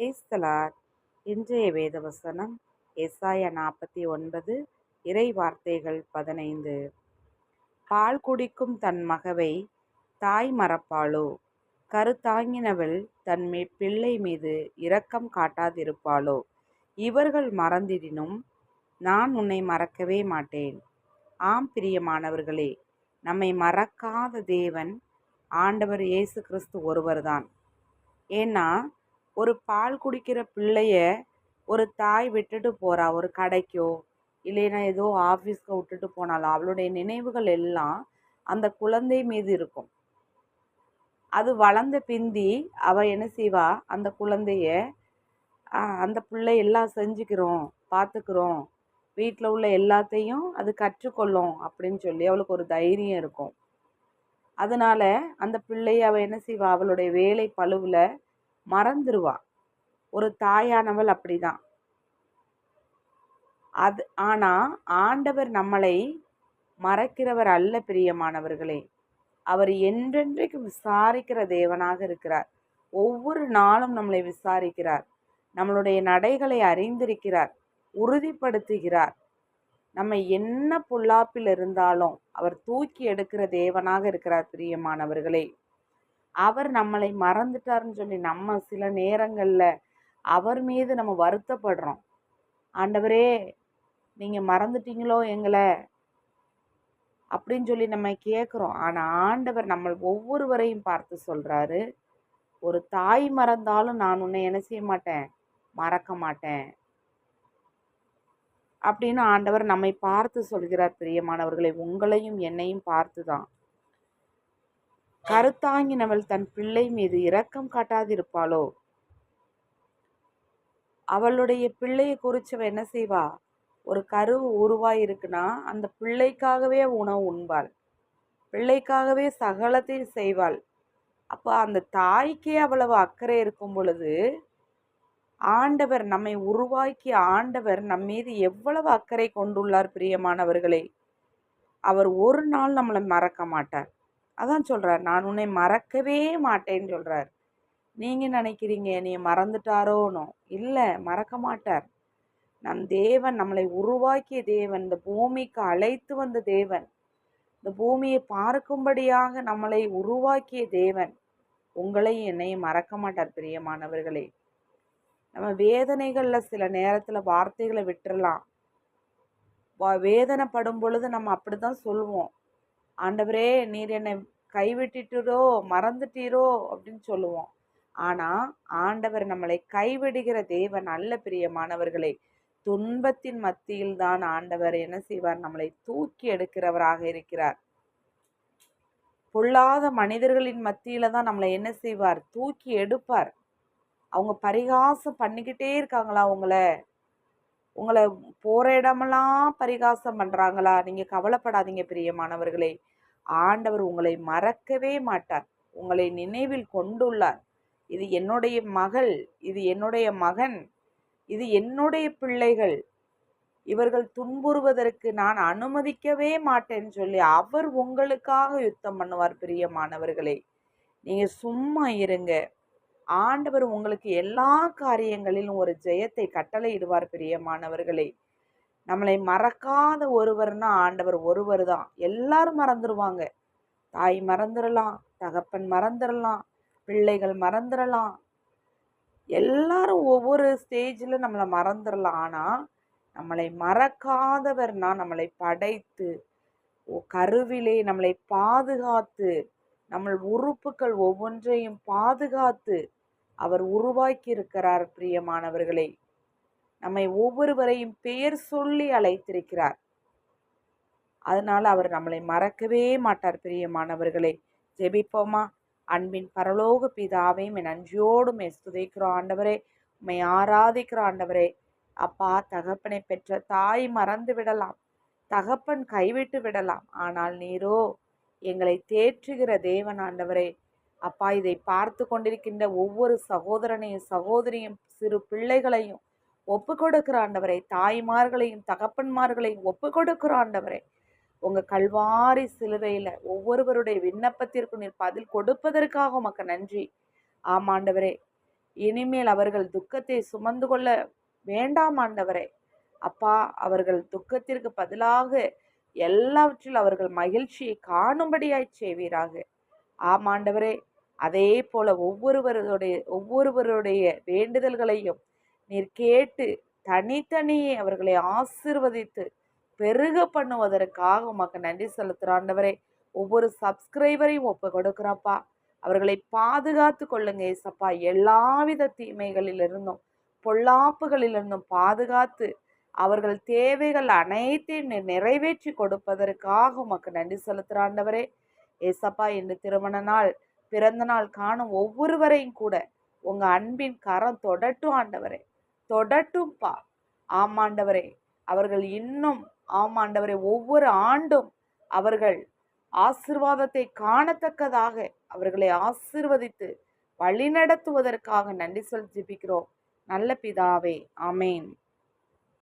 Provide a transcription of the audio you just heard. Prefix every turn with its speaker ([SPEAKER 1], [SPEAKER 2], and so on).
[SPEAKER 1] ஏஸ்தலார் இன்றைய வேதவசனம் எஸ்ஆய நாற்பத்தி ஒன்பது இறை வார்த்தைகள் பதினைந்து. பால் குடிக்கும் தன் மகவை தாய் மறப்பாளோ? கருத்தாங்கினவள் தன் பிள்ளை மீது இரக்கம் காட்டாதிருப்பாளோ? இவர்கள் மறந்திடினும் நான் உன்னை மறக்கவே மாட்டேன். ஆம் பிரியமானவர்களே நம்மை மறக்காத தேவன் ஆண்டவர் இயேசு கிறிஸ்து ஒருவர்தான். ஏன்னா ஒரு பால் குடிக்கிற பிள்ளைய ஒரு தாய் விட்டுட்டு போகிறா ஒரு கடைக்கோ இல்லைன்னா ஏதோ ஆஃபீஸ்க்கு விட்டுட்டு போனாலும் அவளுடைய நினைவுகள் எல்லாம் அந்த குழந்தை மீது இருக்கும். அது வளர்ந்த பிந்தி அவள் என்ன செய்வா? அந்த குழந்தைய அந்த பிள்ளை எல்லாம் செஞ்சுக்கிறோம் பார்த்துக்கிறோம் வீட்டில் உள்ள எல்லாத்தையும் அது கற்றுக்கொள்ளும் அப்படின்னு சொல்லி அவளுக்கு ஒரு தைரியம் இருக்கும். அதனால் அந்த பிள்ளையை அவள் என்ன செய்வா? அவளுடைய வேலை பழுவில் மறந்துடுவா ஒரு தாயானவள் அப்படிதான். அது ஆனால் ஆண்டவர் நம்மளை மறக்கிறவர் அல்ல பிரியமானவர்களே. அவர் என்றென்றைக்கு விசாரிக்கிற தேவனாக இருக்கிறார். ஒவ்வொரு நாளும் நம்மளை விசாரிக்கிறார். நம்மளுடைய நடைகளை அறிந்திருக்கிறார். உறுதிப்படுத்துகிறார். நம்ம என்ன பொல்லாப்பில் இருந்தாலும் அவர் தூக்கி எடுக்கிற தேவனாக இருக்கிறார் பிரியமானவர்களே. அவர் நம்மளை மறந்துட்டாருன்னு சொல்லி நம்ம சில நேரங்களில் அவர் மீது நம்ம வருத்தப்படுறோம். ஆண்டவரே நீங்கள் மறந்துட்டீங்களோ எங்களை? அப்படின்னு சொல்லி நம்ம கேட்குறோம் ஆனால் ஆண்டவர் நம்ம ஒவ்வொருவரையும் பார்த்து சொல்கிறாரு ஒரு தாய் மறந்தாலும் நான் உன்னை என்ன செய்ய மாட்டேன்? மறக்க மாட்டேன். அப்படின்னு ஆண்டவர் நம்மை பார்த்து சொல்கிறார் பிரியமானவர்களை. உங்களையும் என்னையும் பார்த்து தான் கருத்தாங்கினவள் தன் பிள்ளை மீது இரக்கம் காட்டாதிருப்பாளோ? அவளுடைய பிள்ளையை குறிச்சவ என்ன செய்வா? ஒரு கரு உருவாயிருக்குன்னா அந்த பிள்ளைக்காகவே உணவு உண்பாள். பிள்ளைக்காகவே சகலத்தையும் செய்வாள். அப்போ அந்த தாய்க்கே அவ்வளவு அக்கறை இருக்கும் பொழுது ஆண்டவர் நம்மை உருவாக்கிய ஆண்டவர் நம் மீது எவ்வளவு அக்கறை கொண்டுள்ளார் பிரியமானவர்களே. அவர் ஒரு நாள் நம்மளை மறக்க மாட்டார். அதான் சொல்கிறார் நான் உன்னை மறக்கவே மாட்டேன்னு சொல்கிறார் நீங்கள் நினைக்கிறீங்க நீ மறந்துட்டாரோனோ? இல்லை மறக்க மாட்டார். நம் தேவன் நம்மளை உருவாக்கிய தேவன் இந்த பூமிக்கு அழைத்து வந்த தேவன் இந்த பூமியை பார்க்கும்படியாக நம்மளை உருவாக்கிய தேவன் உங்களையும் என்னையும் மறக்க மாட்டார் பிரியமானவர்களே. நம்ம வேதனைகளில் சில நேரத்தில் வார்த்தைகளை விட்டுறலாம். வேதனைப்படும் பொழுது நம்ம அப்படி தான் சொல்லுவோம் ஆண்டவரே நீர் என்னை கைவிட்டுட்டீரோ மறந்துட்டீரோ அப்படின்னு சொல்லுவோம். ஆனால் ஆண்டவர் நம்மளை கைவிடுகிற தேவன் நல்ல பிரியமானவர்களை. துன்பத்தின் மத்தியில் தான் ஆண்டவர் என்ன செய்வார்? நம்மளை தூக்கி எடுக்கிறவராக இருக்கிறார். பொல்லாத மனிதர்களின் மத்தியில தான் நம்மளை என்ன செய்வார்? தூக்கி எடுப்பார். அவங்க பரிகாசம் பண்ணிக்கிட்டே இருக்காங்களா உங்களை? உங்களை போகிற இடமெல்லாம் பரிகாசம் பண்ணுறாங்களா நீங்கள் கவலைப்படாதீங்க பிரியமானவர்களே. ஆண்டவர் உங்களை மறக்கவே மாட்டார். உங்களை நினைவில் கொண்டுள்ளார். இது என்னுடைய மகள் இது என்னுடைய மகன் இது என்னுடைய பிள்ளைகள். இவர்கள் துன்புறுவதற்கு நான் அனுமதிக்கவே மாட்டேன்னு சொல்லி அவர் உங்களுக்காக யுத்தம் பண்ணுவார் பிரியமானவர்களே. நீங்கள் சும்மா இருங்க. ஆண்டவர் உங்களுக்கு எல்லா காரியங்களிலும் ஒரு ஜெயத்தை கட்டளையிடுவார் பிரியமானவர்களே. நம்மளை மறக்காத ஒருவர்னா ஆண்டவர் ஒருவர் தான். எல்லாரும் மறந்துடுவாங்க தாய் மறந்துடலாம் தகப்பன் மறந்துடலாம் பிள்ளைகள் மறந்துடலாம் எல்லாரும் ஒவ்வொரு ஸ்டேஜில் நம்மளை மறந்துடலாம் ஆனால் நம்மளை மறக்காதவர்னா நம்மளை படைத்து கருவிலே நம்மளை பாதுகாத்து நம்ம உறுப்புகள் ஒவ்வொன்றையும் பாதுகாத்து அவர் உருவாக்கி இருக்கிறார் பிரியமானவர்களே. நம்மை ஒவ்வொருவரையும் பெயர் சொல்லி அழைத்திருக்கிறார். அதனால் அவர் நம்மளை மறக்கவே மாட்டார் பிரியமானவர்களே ஜெபிப்போமா? அன்பின் பரலோக பிதாவையும் என் நன்றியோடும் துதைக்கிறோம் ஆண்டவரே உண்மை ஆராதிக்கிற ஆண்டவரே. அப்பா தகப்பனை பெற்ற தாய் மறந்து விடலாம். தகப்பன் கைவிட்டு விடலாம். ஆனால் நீரோ எங்களை தேற்றுகிற தேவன் ஆண்டவரே. அப்பா இதை பார்த்து கொண்டிருக்கின்ற ஒவ்வொரு சகோதரனையும் சகோதரியும் சிறு பிள்ளைகளையும் ஒப்பு கொடுக்கிற ஆண்டவரை தாய்மார்களையும் தகப்பன்மார்களையும் ஒப்பு கொடுக்கிற ஆண்டவரை கல்வாரி சிலுவையில் ஒவ்வொருவருடைய விண்ணப்பத்திற்கு நீர் பதில் கொடுப்பதற்காக உமக்கு நன்றி. ஆமாண்டவரே இனிமேல் அவர்கள் துக்கத்தை சுமந்து கொள்ள வேண்டாம் ஆண்டவரே. அப்பா அவர்கள் துக்கத்திற்கு பதிலாக எல்லாவற்றில் அவர்கள் மகிழ்ச்சியை காணும்படியாய் செய்வீராக. ஆமாண்டவரே அதே போல ஒவ்வொருவருடைய ஒவ்வொருவருடைய வேண்டுதல்களையும் நீர் கேட்டு தனித்தனியே அவர்களை ஆசிர்வதித்து பெருக பண்ணுவதற்காக உமக்கு நன்றி செலுத்துகிற ஆண்டவரே ஒவ்வொரு சப்ஸ்கிரைபரையும் ஒப்பு கொடுக்குறப்பா அவர்களை பாதுகாத்து கொள்ளுங்க ஏசப்பா. எல்லாவித தீமைகளிலிருந்தும் பொல்லாப்புகளிலிருந்தும் பாதுகாத்து அவர்கள் தேவைகள் அனைத்தையும் நிறைவேற்றி கொடுப்பதற்காக உமக்கு நன்றி செலுத்துகிற ஆண்டவரே ஏசப்பா இன்று திருமண நாள் பிறந்த நாள் காணும் ஒவ்வொருவரையும் கூட உங்கள் அன்பின் கரம் தொடட்டும். ஆண்டவரே தொடட்டும்பா. ஆமாண்டவரே அவர்கள் இன்னும் ஆமாண்டவரே ஒவ்வொரு ஆண்டும் அவர்கள் ஆசிர்வாதத்தை காணத்தக்கதாக அவர்களை ஆசிர்வதித்து வழிநடத்துவதற்காக நன்றி சொல் ஜிபிக்கிறோம். நல்ல பிதாவே ஆமேன்.